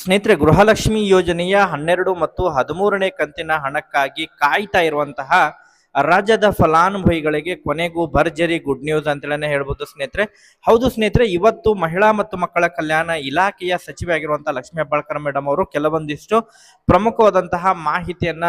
ಸ್ನೇಹಿತರೆ ಗೃಹಲಕ್ಷ್ಮಿ ಯೋಜನೆಯ ಹನ್ನೆರಡು ಮತ್ತು ಹದಿಮೂರನೇ ಕಂತಿನ ಹಣಕ್ಕಾಗಿ ಕಾಯ್ತಾ ಇರುವಂತಹ ರಾಜ್ಯದ ಫಲಾನುಭವಿಗಳಿಗೆ ಕೊನೆಗೂ ಭರ್ಜರಿ ಗುಡ್ ನ್ಯೂಸ್ ಅಂತೇಳಿ ಹೇಳ್ಬೋದು ಸ್ನೇಹಿತರೆ. ಹೌದು ಸ್ನೇಹಿತರೆ, ಇವತ್ತು ಮಹಿಳಾ ಮತ್ತು ಮಕ್ಕಳ ಕಲ್ಯಾಣ ಇಲಾಖೆಯ ಸಚಿವೆ ಆಗಿರುವಂತಹ ಲಕ್ಷ್ಮೀ ಹೆಬ್ಬಾಳ್ಕರ್ ಮೇಡಮ್ ಅವರು ಕೆಲವೊಂದಿಷ್ಟು ಪ್ರಮುಖವಾದಂತಹ ಮಾಹಿತಿಯನ್ನ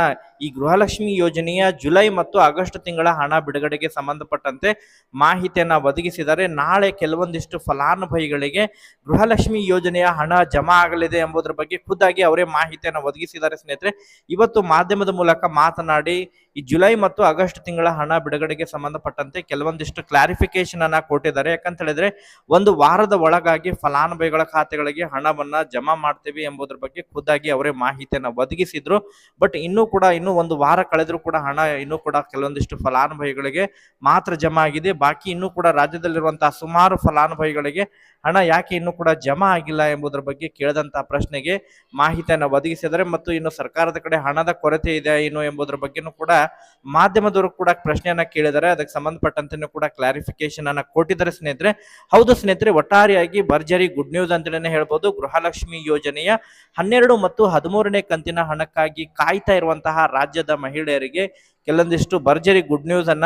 ಈ ಗೃಹಲಕ್ಷ್ಮಿ ಯೋಜನೆಯ ಜುಲೈ ಮತ್ತು ಆಗಸ್ಟ್ ತಿಂಗಳ ಹಣ ಬಿಡುಗಡೆಗೆ ಸಂಬಂಧಪಟ್ಟಂತೆ ಮಾಹಿತಿಯನ್ನ ಒದಗಿಸಿದರೆ ನಾಳೆ ಕೆಲವೊಂದಿಷ್ಟು ಫಲಾನುಭವಿಗಳಿಗೆ ಗೃಹಲಕ್ಷ್ಮಿ ಯೋಜನೆಯ ಹಣ ಜಮಾ ಆಗಲಿದೆ ಎಂಬುದರ ಬಗ್ಗೆ ಖುದ್ದಾಗಿ ಅವರೇ ಮಾಹಿತಿಯನ್ನು ಒದಗಿಸಿದ್ದಾರೆ ಸ್ನೇಹಿತರೆ. ಇವತ್ತು ಮಾಧ್ಯಮದ ಮೂಲಕ ಮಾತನಾಡಿ ಈ ಜುಲೈ ಮತ್ತು ಆಗಸ್ಟ್ ತಿಂಗಳ ಹಣ ಬಿಡುಗಡೆಗೆ ಸಂಬಂಧಪಟ್ಟಂತೆ ಕೆಲವೊಂದಿಷ್ಟು ಕ್ಲಾರಿಫಿಕೇಶನ್ ಅನ್ನ ಕೊಟ್ಟಿದ್ದಾರೆ. ಯಾಕಂತ ಹೇಳಿದ್ರೆ, ಒಂದು ವಾರದ ಒಳಗಾಗಿ ಫಲಾನುಭವಿಗಳ ಖಾತೆಗಳಿಗೆ ಹಣವನ್ನ ಜಮಾ ಮಾಡ್ತೀವಿ ಎಂಬುದರ ಬಗ್ಗೆ ಖುದ್ದಾಗಿ ಅವರೇ ಮಾಹಿತಿಯನ್ನ ಒದಗಿಸಿದ್ರು. ಬಟ್ ಇನ್ನೂ ಕೂಡ, ಇನ್ನೂ ಒಂದು ವಾರ ಕಳೆದ್ರು ಕೂಡ ಹಣ ಇನ್ನೂ ಕೂಡ ಕೆಲವೊಂದಿಷ್ಟು ಫಲಾನುಭವಿಗಳಿಗೆ ಮಾತ್ರ ಜಮಾ ಆಗಿದೆ. ಬಾಕಿ ಇನ್ನೂ ಕೂಡ ರಾಜ್ಯದಲ್ಲಿರುವಂತಹ ಸುಮಾರು ಫಲಾನುಭವಿಗಳಿಗೆ ಹಣ ಯಾಕೆ ಇನ್ನೂ ಕೂಡ ಜಮಾ ಆಗಿಲ್ಲ ಎಂಬುದರ ಬಗ್ಗೆ ಕೇಳಿದಂತಹ ಪ್ರಶ್ನೆಗೆ ಮಾಹಿತಿಯನ್ನು ಒದಗಿಸಿದರೆ ಮತ್ತು ಇನ್ನು ಸರ್ಕಾರದ ಕಡೆ ಹಣದ ಕೊರತೆ ಇದೆ ಏನು ಎಂಬುದರ ಬಗ್ಗೆನೂ ಕೂಡ ಮಾಧ್ಯಮದವರು ಕೂಡ ಪ್ರಶ್ನೆಯನ್ನ ಕೇಳಿದ್ದಾರೆ ಅದಕ್ಕೆ ಸಂಬಂಧಪಟ್ಟಂತೆ ಕೂಡ ಕ್ಲಾರಿಫಿಕೇಶನ್ ಅನ್ನ ಕೊಟ್ಟಿದ್ದಾರೆ ಸ್ನೇಹಿತರೆ. ಹೌದು ಸ್ನೇಹಿತರೆ, ಒಟ್ಟಾರೆಯಾಗಿ ಭರ್ಜರಿ ಗುಡ್ ನ್ಯೂಸ್ ಅಂತೇಳಿ ಹೇಳ್ಬೋದು. ಗೃಹಲಕ್ಷ್ಮಿ ಯೋಜನೆಯ ಹನ್ನೆರಡು ಮತ್ತು ಹದಿಮೂರನೇ ಕಂತಿನ ಹಣಕ್ಕಾಗಿ ಕಾಯ್ತಾ ಇರುವಂತಹ ರಾಜ್ಯದ ಮಹಿಳೆಯರಿಗೆ ಕೆಲವೊಂದಿಷ್ಟು ಭರ್ಜರಿ ಗುಡ್ ನ್ಯೂಸ್ ಅನ್ನ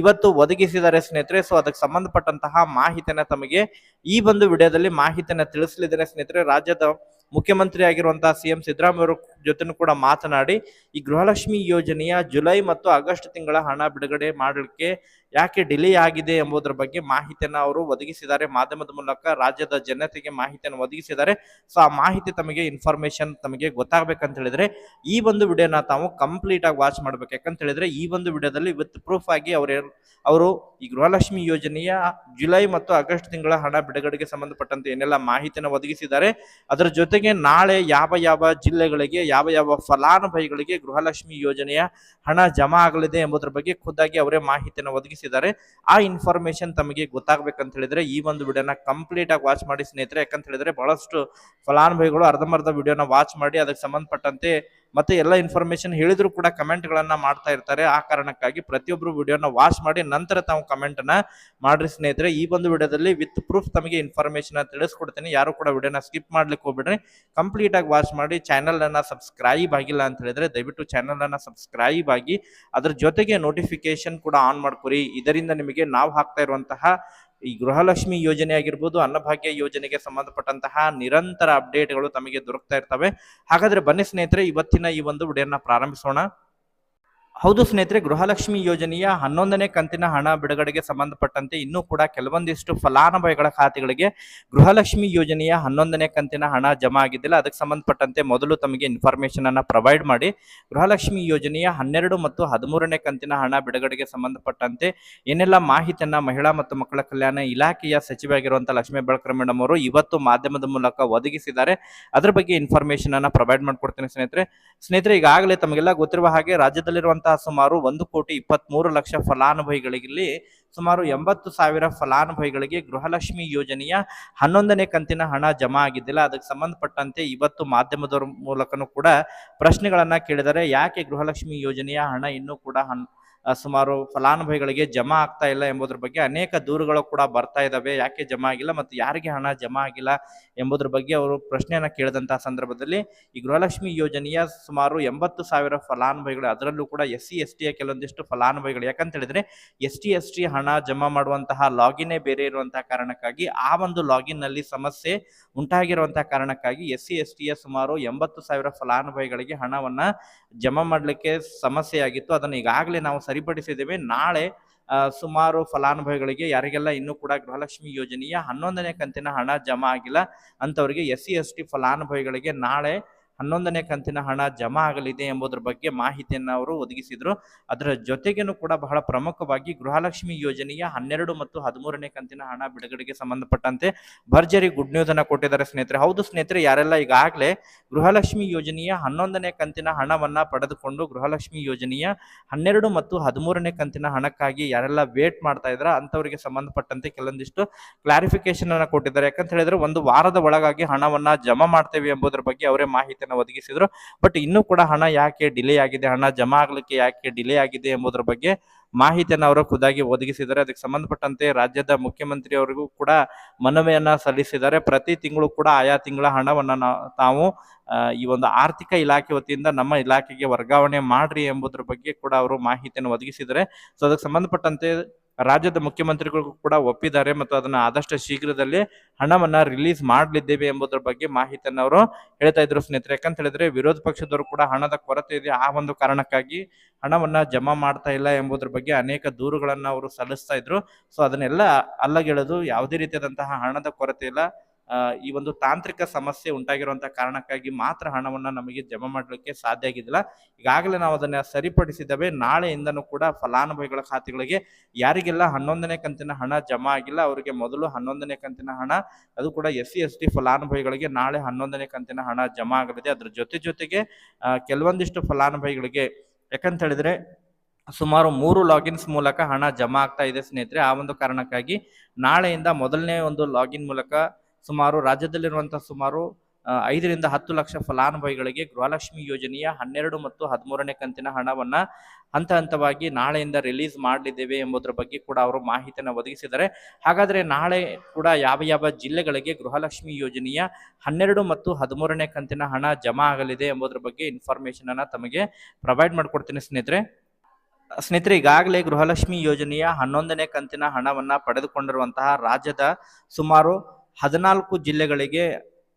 ಇವತ್ತು ಒದಗಿಸಿದ್ದಾರೆ ಸ್ನೇಹಿತರೆ. ಸೊ ಅದಕ್ಕೆ ಸಂಬಂಧಪಟ್ಟಂತಹ ಮಾಹಿತಿಯನ್ನ ತಮಗೆ ಈ ಒಂದು ವಿಡಿಯೋದಲ್ಲಿ ಮಾಹಿತಿಯನ್ನ ತಿಳಿಸಲಿದ್ದಾರೆ ಸ್ನೇಹಿತರೆ. ರಾಜ್ಯದ ಮುಖ್ಯಮಂತ್ರಿ ಆಗಿರುವಂತಹ ಸಿಎಂ ಸಿದ್ದರಾಮಯ್ಯ ಜೊತೆನೂ ಕೂಡ ಮಾತನಾಡಿ, ಈ ಗೃಹಲಕ್ಷ್ಮಿ ಯೋಜನೆಯ ಜುಲೈ ಮತ್ತು ಆಗಸ್ಟ್ ತಿಂಗಳ ಹಣ ಬಿಡುಗಡೆ ಮಾಡಲಿಕ್ಕೆ ಯಾಕೆ ಡಿಲೇ ಆಗಿದೆ ಎಂಬುದರ ಬಗ್ಗೆ ಮಾಹಿತಿಯನ್ನು ಅವರು ಒದಗಿಸಿದ್ದಾರೆ. ಮಾಧ್ಯಮದ ಮೂಲಕ ರಾಜ್ಯದ ಜನತೆಗೆ ಮಾಹಿತಿಯನ್ನು ಒದಗಿಸಿದ್ದಾರೆ. ಸೊ, ಆ ಮಾಹಿತಿ ತಮಗೆ ಇನ್ಫಾರ್ಮೇಶನ್ ತಮಗೆ ಗೊತ್ತಾಗಬೇಕಂತ ಹೇಳಿದ್ರೆ, ಈ ಒಂದು ವಿಡಿಯೋನ ತಾವು ಕಂಪ್ಲೀಟ್ ಆಗಿ ವಾಚ್ ಮಾಡ್ಬೇಕು. ಯಾಕಂತ ಹೇಳಿದ್ರೆ, ಈ ಒಂದು ವಿಡಿಯೋದಲ್ಲಿ ವಿತ್ ಪ್ರೂಫ್ ಆಗಿ ಅವರು ಅವರು ಈ ಗೃಹಲಕ್ಷ್ಮಿ ಯೋಜನೆಯ ಜುಲೈ ಮತ್ತು ಆಗಸ್ಟ್ ತಿಂಗಳ ಹಣ ಬಿಡುಗಡೆಗೆ ಸಂಬಂಧಪಟ್ಟಂತೆ ಏನೆಲ್ಲ ಮಾಹಿತಿಯನ್ನು ಒದಗಿಸಿದ್ದಾರೆ, ಅದರ ಜೊತೆಗೆ ನಾಳೆ ಯಾವ ಯಾವ ಜಿಲ್ಲೆಗಳಿಗೆ ಯಾವ ಯಾವ ಫಲಾನುಭವಿಗಳಿಗೆ ಗೃಹಲಕ್ಷ್ಮಿ ಯೋಜನೆಯ ಹಣ ಜಮಾ ಆಗಲಿದೆ ಎಂಬುದರ ಬಗ್ಗೆ ಖುದ್ದಾಗಿ ಅವರೇ ಮಾಹಿತಿಯನ್ನು ಒದಗಿಸಿದ್ದಾರೆ. ಆ ಇನ್ಫಾರ್ಮೇಶನ್ ತಮಗೆ ಗೊತ್ತಾಗಬೇಕಂತ ಹೇಳಿದ್ರೆ ಈ ಒಂದು ವಿಡಿಯೋನ ಕಂಪ್ಲೀಟ್ ಆಗಿ ವಾಚ್ ಮಾಡಿ ಸ್ನೇಹಿತರೆ. ಯಾಕಂತ ಹೇಳಿದ್ರೆ ಬಹಳಷ್ಟು ಫಲಾನುಭವಿಗಳು ಅರ್ಧಂಬರ್ಧ ವಿಡಿಯೋನ ವಾಚ್ ಮಾಡಿ ಅದಕ್ಕೆ ಸಂಬಂಧಪಟ್ಟಂತೆ ಮತ್ತೆ ಎಲ್ಲ ಇನ್ಫಾರ್ಮೇಶನ್ ಹೇಳಿದ್ರು ಕೂಡ ಕಮೆಂಟ್ ಗಳನ್ನ ಮಾಡ್ತಾ ಇರ್ತಾರೆ. ಆ ಕಾರಣಕ್ಕಾಗಿ ಪ್ರತಿಯೊಬ್ಬರು ವಿಡಿಯೋನ ವಾಚ್ ಮಾಡಿ ನಂತರ ತಾವು ಕಮೆಂಟ್ನ ಮಾಡ್ರಿ ಸ್ನೇಹಿತರೆ. ಈ ಒಂದು ವಿಡಿಯೋದಲ್ಲಿ ವಿತ್ ಪ್ರೂಫ್ ತಮಗೆ ಇನ್ಫಾರ್ಮೇಶನ್ ತಿಳಿಸ್ಕೊಡ್ತೀನಿ. ಯಾರು ಕೂಡ ವಿಡಿಯೋನ ಸ್ಕಿಪ್ ಮಾಡ್ಲಿಕ್ಕೆ ಹೋಗ್ಬಿಡ್ರಿ. ಕಂಪ್ಲೀಟ್ ಆಗಿ ವಾಚ್ ಮಾಡಿ ಚಾನಲ್ ಅನ್ನ ಸಬ್ಸ್ಕ್ರೈಬ್ ಆಗಿಲ್ಲ ಅಂತ ಹೇಳಿದ್ರೆ ದಯವಿಟ್ಟು ಚಾನಲ್ ಅನ್ನ ಸಬ್ಸ್ಕ್ರೈಬ್ ಆಗಿ ಅದ್ರ ಜೊತೆಗೆ ನೋಟಿಫಿಕೇಶನ್ ಕೂಡ ಆನ್ ಮಾಡ್ಕೊರಿ. ಇದರಿಂದ ನಿಮಗೆ ನಾವು ಹಾಕ್ತಾ ಇರುವಂತಹ ಈ ಗೃಹಲಕ್ಷ್ಮಿ ಯೋಜನೆ ಆಗಿರ್ಬೋದು, ಅನ್ನಭಾಗ್ಯ ಯೋಜನೆಗೆ ಸಂಬಂಧಪಟ್ಟಂತಹ ನಿರಂತರ ಅಪ್ಡೇಟ್ಗಳು ತಮಗೆ ದೊರಕ್ತಾ ಇರ್ತವೆ. ಹಾಗಾದ್ರೆ ಬನ್ನಿ ಸ್ನೇಹಿತರೆ, ಇವತ್ತಿನ ಈ ಒಂದು ವಿಡಿಯೋನ ಪ್ರಾರಂಭಿಸೋಣ. ಹೌದು ಸ್ನೇಹಿತರೆ, ಗೃಹಲಕ್ಷ್ಮಿ ಯೋಜನೆಯ ಹನ್ನೊಂದನೇ ಕಂತಿನ ಹಣ ಬಿಡುಗಡೆಗೆ ಸಂಬಂಧಪಟ್ಟಂತೆ ಇನ್ನೂ ಕೂಡ ಕೆಲವೊಂದಿಷ್ಟು ಫಲಾನುಭವಿಗಳ ಖಾತೆಗಳಿಗೆ ಗೃಹಲಕ್ಷ್ಮಿ ಯೋಜನೆಯ ಹನ್ನೊಂದನೇ ಕಂತಿನ ಹಣ ಜಮಾ ಆಗಿದ್ದಿಲ್ಲ. ಅದಕ್ಕೆ ಸಂಬಂಧಪಟ್ಟಂತೆ ಮೊದಲು ತಮಗೆ ಇನ್ಫಾರ್ಮೇಶನ್ ಅನ್ನು ಪ್ರೊವೈಡ್ ಮಾಡಿ ಗೃಹಲಕ್ಷ್ಮಿ ಯೋಜನೆಯ ಹನ್ನೆರಡು ಮತ್ತು ಹದಿಮೂರನೇ ಕಂತಿನ ಹಣ ಬಿಡುಗಡೆಗೆ ಸಂಬಂಧಪಟ್ಟಂತೆ ಏನೆಲ್ಲ ಮಾಹಿತಿಯನ್ನು ಮಹಿಳಾ ಮತ್ತು ಮಕ್ಕಳ ಕಲ್ಯಾಣ ಇಲಾಖೆಯ ಸಚಿವೆ ಆಗಿರುವಂತಹ ಲಕ್ಷ್ಮೀ ಹೆಬ್ಬಾಳ್ಕರ್ ಮೇಡಮ್ ಅವರು ಇವತ್ತು ಮಾಧ್ಯಮದ ಮೂಲಕ ಒದಗಿಸಿದ್ದಾರೆ. ಅದರ ಬಗ್ಗೆ ಇನ್ಫಾರ್ಮೇಶನ್ ಅನ್ನು ಪ್ರೊವೈಡ್ ಮಾಡಿಕೊಡ್ತೇನೆ ಸ್ನೇಹಿತರೆ. ಸ್ನೇಹಿತರೆ, ಈಗಾಗಲೇ ತಮಗೆಲ್ಲ ಗೊತ್ತಿರುವ ಹಾಗೆ ರಾಜ್ಯದಲ್ಲಿರುವಂತಹ ಸುಮಾರು ಒಂದು ಕೋಟಿ ಇಪ್ಪತ್ಮೂರು ಲಕ್ಷ ಫಲಾನುಭವಿಗಳಿಗೆ ಸುಮಾರು ಎಂಬತ್ತು ಸಾವಿರ ಫಲಾನುಭವಿಗಳಿಗೆ ಗೃಹಲಕ್ಷ್ಮಿ ಯೋಜನೆಯ ಹನ್ನೊಂದನೇ ಕಂತಿನ ಹಣ ಜಮಾ ಆಗಿದ್ದಿಲ್ಲ. ಅದಕ್ಕೆ ಸಂಬಂಧಪಟ್ಟಂತೆ ಇವತ್ತು ಮಾಧ್ಯಮದವರ ಮೂಲಕನೂ ಕೂಡ ಪ್ರಶ್ನೆಗಳನ್ನ ಕೇಳಿದರೆ, ಯಾಕೆ ಗೃಹಲಕ್ಷ್ಮಿ ಯೋಜನೆಯ ಹಣ ಇನ್ನೂ ಕೂಡ ಹನ್ ಸುಮಾರು ಫಲಾನುಭವಿಗಳಿಗೆ ಜಮಾ ಆಗ್ತಾ ಇಲ್ಲ ಎಂಬುದ್ರ ಬಗ್ಗೆ ಅನೇಕ ದೂರುಗಳು ಕೂಡ ಬರ್ತಾ ಇದ್ದಾವೆ ಯಾಕೆ ಜಮಾ ಆಗಿಲ್ಲ ಮತ್ತು ಯಾರಿಗೆ ಹಣ ಜಮಾ ಆಗಿಲ್ಲ ಎಂಬುದ್ರ ಬಗ್ಗೆ ಅವರು ಪ್ರಶ್ನೆಯನ್ನ ಕೇಳಿದಂತಹ ಸಂದರ್ಭದಲ್ಲಿ ಈ ಗೃಹಲಕ್ಷ್ಮಿ ಯೋಜನೆಯ ಸುಮಾರು ಎಂಬತ್ತು ಸಾವಿರ ಫಲಾನುಭವಿಗಳು, ಅದರಲ್ಲೂ ಕೂಡ ಎಸ್ ಸಿ ಎಸ್ ಟಿಯ ಕೆಲವೊಂದಿಷ್ಟು ಫಲಾನುಭವಿಗಳು. ಯಾಕಂತ ಹೇಳಿದ್ರೆ ಎಸ್ ಟಿ ಎಸ್ ಟಿ ಹಣ ಜಮಾ ಮಾಡುವಂತಹ ಲಾಗಿನ್ನೇ ಬೇರೆ ಇರುವಂತಹ ಕಾರಣಕ್ಕಾಗಿ ಆ ಒಂದು ಲಾಗಿನ್ನಲ್ಲಿ ಸಮಸ್ಯೆ ಉಂಟಾಗಿರುವಂತಹ ಕಾರಣಕ್ಕಾಗಿ ಎಸ್ ಸಿ ಎಸ್ ಟಿಯ ಸುಮಾರು ಎಂಬತ್ತು ಸಾವಿರ ಫಲಾನುಭವಿಗಳಿಗೆ ಹಣವನ್ನ ಜಮಾ ಮಾಡಲಿಕ್ಕೆ ಸಮಸ್ಯೆ ಆಗಿತ್ತು. ಅದನ್ನು ಈಗಾಗಲೇ ನಾವು ಸರಿಪಡಿಸಿದ್ದೇವೆ. ನಾಳೆ ಸುಮಾರು ಫಲಾನುಭವಿಗಳಿಗೆ, ಯಾರಿಗೆಲ್ಲ ಇನ್ನೂ ಕೂಡ ಗೃಹಲಕ್ಷ್ಮಿ ಯೋಜನೆಯ ಹನ್ನೊಂದನೇ ಕಂತಿನ ಹಣ ಜಮಾ ಆಗಿಲ್ಲ ಅಂತವರಿಗೆ ಎಸ್ ಸಿ ಎಸ್ ಟಿ ಫಲಾನುಭವಿಗಳಿಗೆ ನಾಳೆ ಹನ್ನೊಂದನೇ ಕಂತಿನ ಹಣ ಜಮಾ ಆಗಲಿದೆ ಎಂಬುದರ ಬಗ್ಗೆ ಮಾಹಿತಿಯನ್ನು ಅವರು ಒದಗಿಸಿದರು. ಅದರ ಜೊತೆಗೇನು ಕೂಡ ಬಹಳ ಪ್ರಮುಖವಾಗಿ ಗೃಹಲಕ್ಷ್ಮಿ ಯೋಜನೆಯ ಹನ್ನೆರಡು ಮತ್ತು ಹದಿಮೂರನೇ ಕಂತಿನ ಹಣ ಬಿಡುಗಡೆಗೆ ಸಂಬಂಧಪಟ್ಟಂತೆ ಭರ್ಜರಿ ಗುಡ್ ನ್ಯೂಸ್ ಅನ್ನು ಕೊಟ್ಟಿದ್ದಾರೆ ಸ್ನೇಹಿತರೆ. ಹೌದು ಸ್ನೇಹಿತರೆ, ಯಾರೆಲ್ಲ ಈಗಾಗಲೇ ಗೃಹಲಕ್ಷ್ಮಿ ಯೋಜನೆಯ ಹನ್ನೊಂದನೇ ಕಂತಿನ ಹಣವನ್ನ ಪಡೆದುಕೊಂಡು ಗೃಹಲಕ್ಷ್ಮಿ ಯೋಜನೆಯ ಹನ್ನೆರಡು ಮತ್ತು ಹದಿಮೂರನೇ ಕಂತಿನ ಹಣಕ್ಕಾಗಿ ಯಾರೆಲ್ಲ ವೇಟ್ ಮಾಡ್ತಾ ಇದ್ರ ಅಂತವರಿಗೆ ಸಂಬಂಧಪಟ್ಟಂತೆ ಕೆಲವೊಂದಿಷ್ಟು ಕ್ಲಾರಿಫಿಕೇಶನ್ ಅನ್ನ ಕೊಟ್ಟಿದ್ದಾರೆ. ಯಾಕಂತ ಹೇಳಿದ್ರೆ, ಒಂದು ವಾರದ ಒಳಗಾಗಿ ಹಣವನ್ನ ಜಮಾ ಮಾಡ್ತೇವೆ ಎಂಬುದರ ಬಗ್ಗೆ ಅವರೇ ಮಾಹಿತಿಯನ್ನು ಒದಗಿಸಿದ್ರು. ಬಟ್ ಇನ್ನೂ ಕೂಡ ಹಣ ಯಾಕೆ ಡಿಲೇ ಆಗಿದೆ, ಹಣ ಜಮಾ ಆಗ್ಲಿಕ್ಕೆ ಯಾಕೆ ಡಿಲೇ ಆಗಿದೆ ಎಂಬುದರ ಬಗ್ಗೆ ಮಾಹಿತಿಯನ್ನು ಅವರು ಖುದ್ದಾಗಿ ಒದಗಿಸಿದ್ದಾರೆ. ಅದಕ್ಕೆ ಸಂಬಂಧಪಟ್ಟಂತೆ ರಾಜ್ಯದ ಮುಖ್ಯಮಂತ್ರಿ ಅವರಿಗೂ ಕೂಡ ಮನವಿಯನ್ನ ಸಲ್ಲಿಸಿದ್ದಾರೆ. ಪ್ರತಿ ತಿಂಗಳು ಕೂಡ ಆಯಾ ತಿಂಗಳ ಹಣವನ್ನು ತಾವು ಈ ಒಂದು ಆರ್ಥಿಕ ಇಲಾಖೆ ವತಿಯಿಂದ ನಮ್ಮ ಇಲಾಖೆಗೆ ವರ್ಗಾವಣೆ ಮಾಡ್ರಿ ಎಂಬುದರ ಬಗ್ಗೆ ಕೂಡ ಅವರು ಮಾಹಿತಿಯನ್ನು ಒದಗಿಸಿದ್ದಾರೆ. ಸೊ ಅದಕ್ಕೆ ಸಂಬಂಧಪಟ್ಟಂತೆ ರಾಜ್ಯದ ಮುಖ್ಯಮಂತ್ರಿಗಳು ಕೂಡ ಒಪ್ಪಿದ್ದಾರೆ ಮತ್ತು ಅದನ್ನ ಆದಷ್ಟು ಶೀಘ್ರದಲ್ಲಿ ಹಣವನ್ನು ರಿಲೀಸ್ ಮಾಡಲಿದ್ದೇವೆ ಎಂಬುದರ ಬಗ್ಗೆ ಮಾಹಿತಿಯನ್ನು ಅವರು ಹೇಳ್ತಾ ಇದ್ರು ಸ್ನೇಹಿತರೆ. ಯಾಕಂತ ಹೇಳಿದ್ರೆ ವಿರೋಧ ಪಕ್ಷದವರು ಕೂಡ ಹಣದ ಕೊರತೆ ಇದೆ. ಆ ಒಂದು ಕಾರಣಕ್ಕಾಗಿ ಹಣವನ್ನು ಜಮಾ ಮಾಡ್ತಾ ಇಲ್ಲ ಎಂಬುದರ ಬಗ್ಗೆ ಅನೇಕ ದೂರುಗಳನ್ನು ಅವರು ಸಲ್ಲಿಸ್ತಾ ಇದ್ರು. ಸೊ ಅದನ್ನೆಲ್ಲ ಅಲ್ಲಗೆಳೆದು ಯಾವುದೇ ರೀತಿಯಾದಂತಹ ಹಣದ ಕೊರತೆ ಇಲ್ಲ. ಈ ಒಂದು ತಾಂತ್ರಿಕ ಸಮಸ್ಯೆ ಉಂಟಾಗಿರುವಂತಹ ಕಾರಣಕ್ಕಾಗಿ ಮಾತ್ರ ಹಣವನ್ನ ನಮಗೆ ಜಮಾ ಮಾಡಲಿಕ್ಕೆ ಸಾಧ್ಯ ಆಗಿದ್ದಿಲ್ಲ. ಈಗಾಗಲೇ ನಾವು ಅದನ್ನ ಸರಿಪಡಿಸಿದ್ದೇವೆ. ನಾಳೆಯಿಂದನೂ ಕೂಡ ಫಲಾನುಭವಿಗಳ ಖಾತೆಗಳಿಗೆ ಯಾರಿಗೆಲ್ಲ ಹನ್ನೊಂದನೇ ಕಂತಿನ ಹಣ ಜಮಾ ಆಗಿಲ್ಲ, ಅವರಿಗೆ ಮೊದಲು ಹನ್ನೊಂದನೇ ಕಂತಿನ ಹಣ, ಅದು ಕೂಡ ಎಸ್ ಸಿ ಎಸ್ ಟಿ ಫಲಾನುಭವಿಗಳಿಗೆ ನಾಳೆ ಹನ್ನೊಂದನೇ ಕಂತಿನ ಹಣ ಜಮಾ ಆಗಲಿದೆ. ಅದ್ರ ಜೊತೆ ಜೊತೆಗೆ ಕೆಲವೊಂದಿಷ್ಟು ಫಲಾನುಭವಿಗಳಿಗೆ ಯಾಕಂತ ಹೇಳಿದ್ರೆ ಸುಮಾರು ಮೂರು ಲಾಗಿನ್ಸ್ ಮೂಲಕ ಹಣ ಜಮಾ ಆಗ್ತಾ ಇದೆ ಸ್ನೇಹಿತರೆ. ಆ ಒಂದು ಕಾರಣಕ್ಕಾಗಿ ನಾಳೆಯಿಂದ ಮೊದಲನೇ ಒಂದು ಲಾಗಿನ್ ಮೂಲಕ ಸುಮಾರು ರಾಜ್ಯದಲ್ಲಿರುವಂತಹ ಸುಮಾರು ಐದರಿಂದ ಹತ್ತು ಲಕ್ಷ ಫಲಾನುಭವಿಗಳಿಗೆ ಗೃಹಲಕ್ಷ್ಮಿ ಯೋಜನೆಯ ಹನ್ನೆರಡು ಮತ್ತು ಹದಿಮೂರನೇ ಕಂತಿನ ಹಣವನ್ನ ಹಂತ ಹಂತವಾಗಿ ನಾಳೆಯಿಂದ ರಿಲೀಸ್ ಮಾಡಲಿದ್ದೇವೆ ಎಂಬುದರ ಬಗ್ಗೆ ಕೂಡ ಅವರು ಮಾಹಿತಿಯನ್ನು ಒದಗಿಸಿದ್ದಾರೆ. ಹಾಗಾದ್ರೆ ನಾಳೆ ಕೂಡ ಯಾವ ಯಾವ ಜಿಲ್ಲೆಗಳಿಗೆ ಗೃಹಲಕ್ಷ್ಮಿ ಯೋಜನೆಯ ಹನ್ನೆರಡು ಮತ್ತು ಹದಿಮೂರನೇ ಕಂತಿನ ಹಣ ಜಮಾ ಆಗಲಿದೆ ಎಂಬುದರ ಬಗ್ಗೆ ಇನ್ಫಾರ್ಮೇಶನ್ ಅನ್ನ ತಮಗೆ ಪ್ರೊವೈಡ್ ಮಾಡಿಕೊಡ್ತೀನಿ ಸ್ನೇಹಿತರೆ. ಸ್ನೇಹಿತರೆ, ಈಗಾಗಲೇ ಗೃಹಲಕ್ಷ್ಮಿ ಯೋಜನೆಯ ಹನ್ನೊಂದನೇ ಕಂತಿನ ಹಣವನ್ನ ಪಡೆದುಕೊಂಡಿರುವಂತಹ ರಾಜ್ಯದ ಸುಮಾರು ಹದಿನಾಲ್ಕು ಜಿಲ್ಲೆಗಳಿಗೆ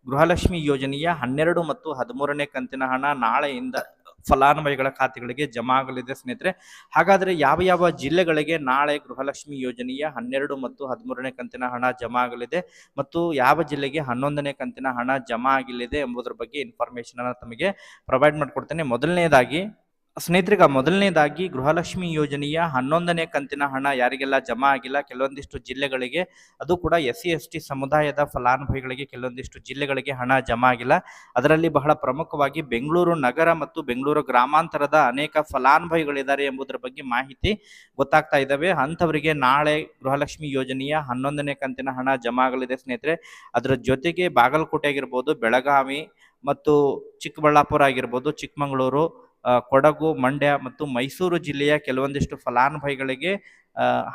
ಗೃಹಲಕ್ಷ್ಮಿ ಯೋಜನೆಯ ಹನ್ನೆರಡು ಮತ್ತು ಹದಿಮೂರನೇ ಕಂತಿನ ಹಣ ನಾಳೆಯಿಂದ ಫಲಾನುಭವಿಗಳ ಖಾತೆಗಳಿಗೆ ಜಮಾ ಆಗಲಿದೆ ಸ್ನೇಹಿತರೆ. ಹಾಗಾದರೆ ಯಾವ ಯಾವ ಜಿಲ್ಲೆಗಳಿಗೆ ನಾಳೆ ಗೃಹಲಕ್ಷ್ಮಿ ಯೋಜನೆಯ ಹನ್ನೆರಡು ಮತ್ತು ಹದಿಮೂರನೇ ಕಂತಿನ ಹಣ ಜಮಾ ಆಗಲಿದೆ ಮತ್ತು ಯಾವ ಜಿಲ್ಲೆಗೆ ಹನ್ನೊಂದನೇ ಕಂತಿನ ಹಣ ಜಮಾ ಆಗಲಿದೆ ಎಂಬುದರ ಬಗ್ಗೆ ಇನ್ಫಾರ್ಮೇಶನ್ ತಮಗೆ ಪ್ರೊವೈಡ್ ಮಾಡಿಕೊಡ್ತೇನೆ. ಮೊದಲನೇದಾಗಿ ಸ್ನೇಹಿತರಿಗ ಮೊದಲನೇದಾಗಿ ಗೃಹಲಕ್ಷ್ಮಿ ಯೋಜನೆಯ ಹನ್ನೊಂದನೇ ಕಂತಿನ ಹಣ ಯಾರಿಗೆಲ್ಲ ಜಮಾ ಆಗಿಲ್ಲ, ಕೆಲವೊಂದಿಷ್ಟು ಜಿಲ್ಲೆಗಳಿಗೆ, ಅದು ಕೂಡ ಎಸ್ ಸಿ ಎಸ್ ಟಿ ಸಮುದಾಯದ ಫಲಾನುಭವಿಗಳಿಗೆ ಕೆಲವೊಂದಿಷ್ಟು ಜಿಲ್ಲೆಗಳಿಗೆ ಹಣ ಜಮಾ ಆಗಿಲ್ಲ. ಅದರಲ್ಲಿ ಬಹಳ ಪ್ರಮುಖವಾಗಿ ಬೆಂಗಳೂರು ನಗರ ಮತ್ತು ಬೆಂಗಳೂರು ಗ್ರಾಮಾಂತರದ ಅನೇಕ ಫಲಾನುಭವಿಗಳಿದ್ದಾರೆ ಎಂಬುದರ ಬಗ್ಗೆ ಮಾಹಿತಿ ಗೊತ್ತಾಗ್ತಾ ಇದ್ದಾವೆ. ಅಂಥವರಿಗೆ ನಾಳೆ ಗೃಹಲಕ್ಷ್ಮಿ ಯೋಜನೆಯ ಹನ್ನೊಂದನೇ ಕಂತಿನ ಹಣ ಜಮಾ ಆಗಲಿದೆ ಸ್ನೇಹಿತರೆ. ಅದರ ಜೊತೆಗೆ ಬಾಗಲಕೋಟೆ ಆಗಿರ್ಬೋದು ಬೆಳಗಾವಿ ಮತ್ತು ಚಿಕ್ಕಬಳ್ಳಾಪುರ ಆಗಿರ್ಬೋದು, ಚಿಕ್ಕಮಗಳೂರು ಕೊಡಗು ಮಂಡ್ಯ ಮತ್ತು ಮೈಸೂರು ಜಿಲ್ಲೆಯ ಕೆಲವೊಂದಿಷ್ಟು ಫಲಾನುಭವಿಗಳಿಗೆ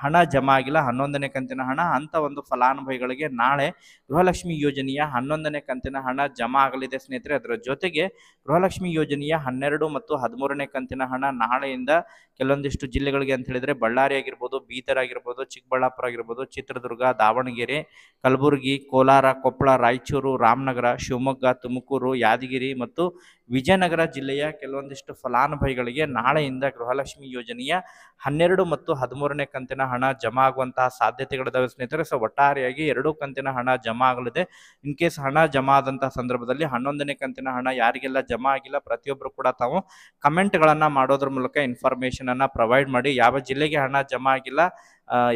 ಹಣ ಜಮಾ ಆಗಿಲ್ಲ, ಹನ್ನೊಂದನೇ ಕಂತಿನ ಹಣ, ಅಂತ ಒಂದು ಫಲಾನುಭವಿಗಳಿಗೆ ನಾಳೆ ಗೃಹಲಕ್ಷ್ಮಿ ಯೋಜನೆಯ ಹನ್ನೊಂದನೇ ಕಂತಿನ ಹಣ ಜಮಾ ಆಗಲಿದೆ ಸ್ನೇಹಿತರೆ. ಅದರ ಜೊತೆಗೆ ಗೃಹಲಕ್ಷ್ಮಿ ಯೋಜನೆಯ ಹನ್ನೆರಡು ಮತ್ತು ಹದಿಮೂರನೇ ಕಂತಿನ ಹಣ ನಾಳೆಯಿಂದ ಕೆಲವೊಂದಿಷ್ಟು ಜಿಲ್ಲೆಗಳಿಗೆ ಅಂತ ಹೇಳಿದ್ರೆ ಬಳ್ಳಾರಿ ಆಗಿರ್ಬೋದು, ಬೀದರ್ ಆಗಿರ್ಬೋದು, ಚಿಕ್ಕಬಳ್ಳಾಪುರ ಆಗಿರ್ಬೋದು, ಚಿತ್ರದುರ್ಗ, ದಾವಣಗೆರೆ, ಕಲಬುರಗಿ, ಕೋಲಾರ, ಕೊಪ್ಪಳ, ರಾಯಚೂರು, ರಾಮನಗರ, ಶಿವಮೊಗ್ಗ, ತುಮಕೂರು, ಯಾದಗಿರಿ ಮತ್ತು ವಿಜಯನಗರ ಜಿಲ್ಲೆಯ ಕೆಲವೊಂದಿಷ್ಟು ಫಲಾನುಭವಿಗಳಿಗೆ ನಾಳೆಯಿಂದ ಗೃಹಲಕ್ಷ್ಮಿ ಯೋಜನೆಯ ಹನ್ನೆರಡು ಮತ್ತು ಹದಿಮೂರನೇ ಕಂತಿನ ಹಣ ಜಮಾ ಆಗುವಂತಹ ಸಾಧ್ಯತೆಗಳಿದಾವೆ ಸ್ನೇಹಿತರೆ. ಸೊ ಒಟ್ಟಾರೆಯಾಗಿ ಎರಡು ಕಂತಿನ ಹಣ ಜಮಾ ಆಗಲಿದೆ ಇನ್ ಕೇಸ್ ಹಣ ಜಮಾ ಆದಂತಹ ಸಂದರ್ಭದಲ್ಲಿ ಹನ್ನೊಂದನೇ ಕಂತಿನ ಹಣ ಯಾರಿಗೆಲ್ಲ ಜಮಾ ಆಗಿಲ್ಲ ಪ್ರತಿಯೊಬ್ಬರು ಕೂಡ ತಾವು ಕಮೆಂಟ್ಗಳನ್ನ ಮಾಡೋದ್ರ ಮೂಲಕ ಇನ್ಫಾರ್ಮೇಶನ್ ಅನ್ನ ಪ್ರೊವೈಡ್ ಮಾಡಿ. ಯಾವ ಜಿಲ್ಲೆಗೆ ಹಣ ಜಮಾ ಆಗಿಲ್ಲ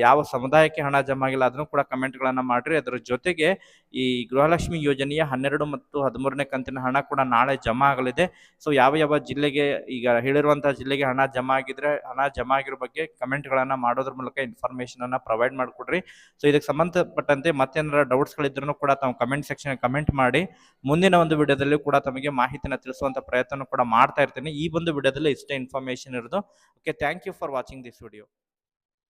ಯಾವ ಸಮುದಾಯಕ್ಕೆ ಹಣ ಜಮಾ ಆಗಿಲ್ಲ ಅದನ್ನು ಕೂಡ ಕಮೆಂಟ್ಗಳನ್ನು ಮಾಡ್ರಿ. ಅದರ ಜೊತೆಗೆ ಈ ಗೃಹಲಕ್ಷ್ಮಿ ಯೋಜನೆಯ ಹನ್ನೆರಡು ಮತ್ತು ಹದಿಮೂರನೇ ಕಂತಿನ ಹಣ ಕೂಡ ನಾಳೆ ಜಮಾ ಆಗಲಿದೆ. ಸೊ, ಯಾವ ಯಾವ ಜಿಲ್ಲೆಗೆ ಈಗ ಹೇಳಿರುವಂತಹ ಜಿಲ್ಲೆಗೆ ಹಣ ಜಮಾ ಆಗಿದ್ರೆ ಹಣ ಜಮಾ ಆಗಿರೋ ಬಗ್ಗೆ ಕಮೆಂಟ್ಗಳನ್ನು ಮಾಡೋದ್ರ ಮೂಲಕ ಇನ್ಫಾರ್ಮೇಶನ್ ಅನ್ನ ಪ್ರೊವೈಡ್ ಮಾಡಿಕೊಡ್ರಿ. ಸೊ, ಇದಕ್ಕೆ ಸಂಬಂಧಪಟ್ಟಂತೆ ಮತ್ತೇನಾರ ಡೌಟ್ಸ್ಗಳಿದ್ರೂ ಕೂಡ ತಾವು ಕಮೆಂಟ್ ಸೆಕ್ಷನ್ ಕಮೆಂಟ್ ಮಾಡಿ. ಮುಂದಿನ ಒಂದು ವಿಡಿಯೋದಲ್ಲಿ ಕೂಡ ತಮಗೆ ಮಾಹಿತಿನ ತಿಳಿಸುವಂತ ಪ್ರಯತ್ನ ಕೂಡ ಮಾಡ್ತಾ ಇರ್ತೀನಿ. ಈ ಒಂದು ವಿಡಿಯೋದಲ್ಲಿ ಇಷ್ಟೇ ಇನ್ಫಾರ್ಮೇಷನ್ ಇರೋದು. Okay, thank you for watching this video.